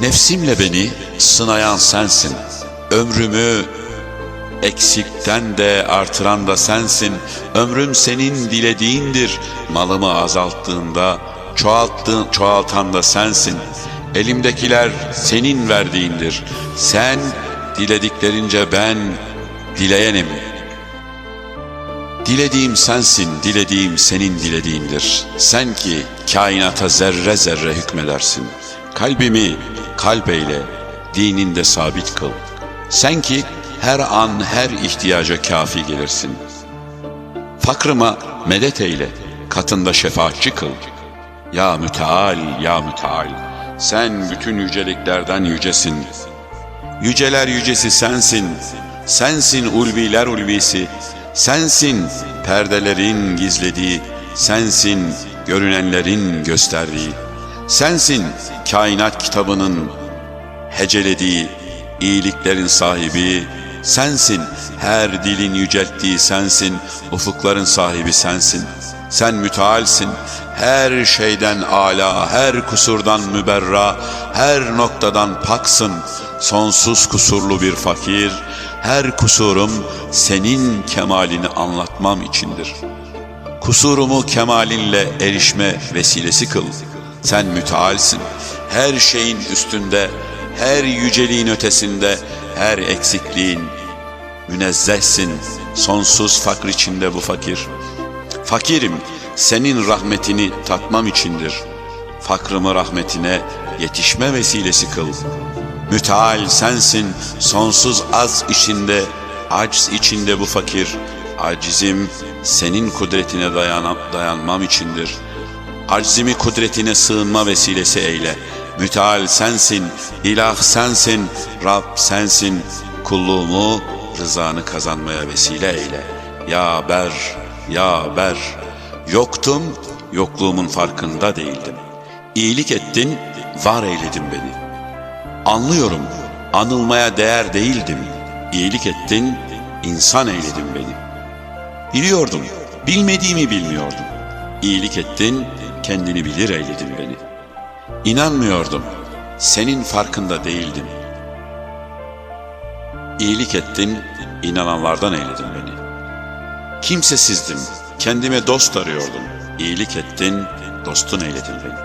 Nefsimle beni sınayan sensin. Ömrümü eksikten de artıran da sensin. Ömrüm senin dilediğindir. Malımı azalttığında çoğalttığın, çoğaltan da sensin. Elimdekiler senin verdiğindir. Sen dilediklerince ben dileyenim. Dilediğim sensin, dilediğim senin dilediğindir. Sen ki kainata zerre zerre hükmedersin. Kalbimi kalp eyle, dininde sabit kıl. Sen ki her an her ihtiyaca kafi gelirsin. Fakrıma medet eyle, katında şefaatçi kıl. Ya müteal, ya müteal, sen bütün yüceliklerden yücesin. Yüceler yücesi sensin, sensin ulviler ulvisi, sensin perdelerin gizlediği, sensin görünenlerin gösterdiği, sensin kainat kitabının hecelediği, iyiliklerin sahibi, sensin her dilin yücelttiği sensin, ufukların sahibi sensin. Sen mütealsin, her şeyden ala, her kusurdan müberra, her noktadan paksın, sonsuz kusurlu bir fakir, her kusurum senin kemalini anlatmam içindir. Kusurumu kemalinle erişme vesilesi kıl. Sen mütealsin, her şeyin üstünde, her yüceliğin ötesinde, her eksikliğin münezzehsin, sonsuz fakr içinde bu fakir. Fakirim, senin rahmetini tatmam içindir. Fakrımı rahmetine yetişme vesilesi kıl. Müteal sensin, sonsuz az içinde, aciz içinde bu fakir. Acizim senin kudretine dayanam, dayanmam içindir. Aczimi kudretine sığınma vesilesi eyle. Müteal sensin, ilah sensin, Rab sensin. Kulluğumu, rızanı kazanmaya vesile eyle. Ya ber, ya ber. Yoktum, yokluğumun farkında değildim. İyilik ettin, var eyledin beni. Anlıyorum, anılmaya değer değildim. İyilik ettin, insan eyledin beni. Biliyordum, bilmediğimi bilmiyordum. İyilik ettin, kendini bilir eyledin beni. İnanmıyordum, senin farkında değildim. İyilik ettin, inananlardan eyledin beni. Kimsesizdim, kendime dost arıyordum. İyilik ettin, dostun eyledin beni.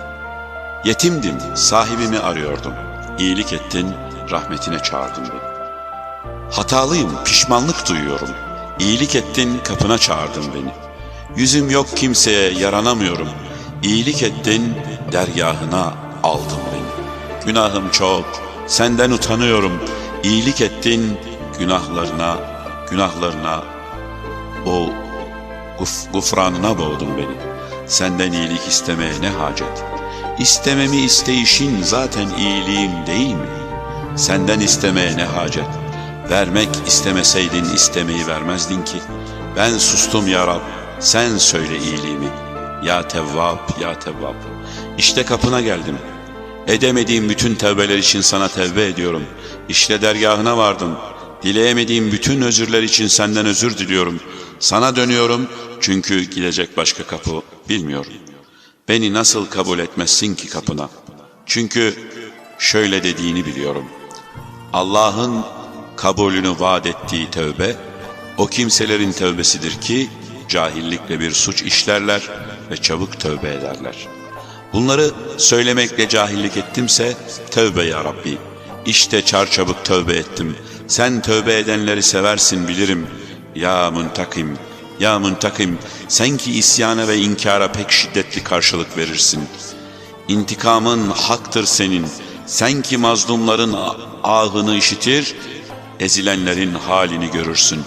Yetimdim, sahibimi arıyordum. İyilik ettin, rahmetine çağırdın beni. Hatalıyım, pişmanlık duyuyorum. İyilik ettin, kapına çağırdın beni. Yüzüm yok kimseye, yaranamıyorum. İyilik ettin, dergahına aldın beni. Günahım çok, senden utanıyorum. İyilik ettin, günahlarına, günahlarına, o guf, gufranına boğdun beni. Senden iyilik istemeye ne hacet? İstememi isteyişin zaten iyiliğim değil mi? Senden istemeye ne hacet? Vermek istemeseydin istemeyi vermezdin ki. Ben sustum ya Rab, sen söyle iyiliğimi. Ya Tevvab, ya Tevvab. İşte kapına geldim. Edemediğim bütün tevbeler için sana tevbe ediyorum. İşte dergahına vardım. Dileyemediğim bütün özürler için senden özür diliyorum. Sana dönüyorum çünkü gidecek başka kapı bilmiyorum. Beni nasıl kabul etmezsin ki kapına? Çünkü şöyle dediğini biliyorum. Allah'ın kabulünü vaat ettiği tövbe, o kimselerin tövbesidir ki cahillikle bir suç işlerler ve çabuk tövbe ederler. Bunları söylemekle cahillik ettimse tövbe ya Rabbi. İşte çarçabuk tövbe ettim. Sen tövbe edenleri seversin bilirim. Ya muntakim, ya muntakim, sen ki isyana ve inkara pek şiddetli karşılık verirsin. İntikamın haktır senin. Sen ki mazlumların ahını işitir, ezilenlerin halini görürsün.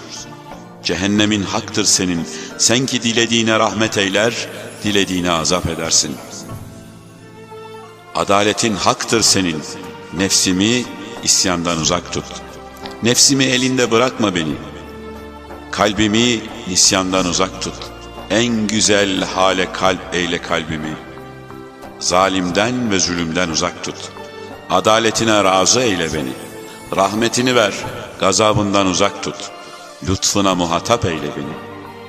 Cehennemin haktır senin. Sen ki dilediğine rahmet eyler, dilediğine azap edersin. Adaletin haktır senin. Nefsimi isyandan uzak tut. Nefsimi elinde bırakma beni. Kalbimi nisyandan uzak tut. En güzel hale kalp eyle kalbimi. Zalimden ve zulümden uzak tut. Adaletine razı eyle beni. Rahmetini ver, gazabından uzak tut. Lütfuna muhatap eyle beni.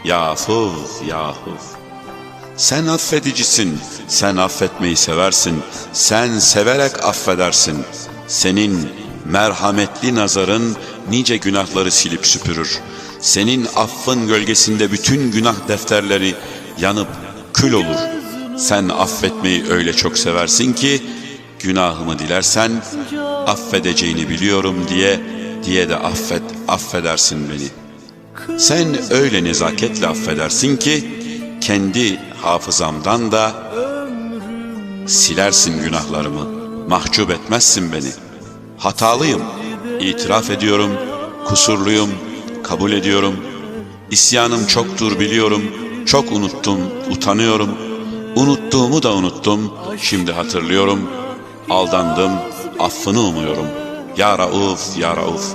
Ya Hafız. Sen affedicisin, sen affetmeyi seversin, sen severek affedersin. Senin merhametli nazarın nice günahları silip süpürür. Senin affın gölgesinde bütün günah defterleri yanıp kül olur. Sen affetmeyi öyle çok seversin ki günahımı dilersen affedeceğini biliyorum diye diye de affet affedersin beni. Sen öyle nezaketle affedersin ki kendi hafızamdan da silersin günahlarımı. Mahcup etmezsin beni. Hatalıyım. itiraf ediyorum. Kusurluyum. Kabul ediyorum. İsyanım çoktur biliyorum. Çok unuttum. Utanıyorum. Unuttuğumu da unuttum. Şimdi hatırlıyorum. Aldandım. Affını umuyorum. Ya Rauf, Ya Rauf.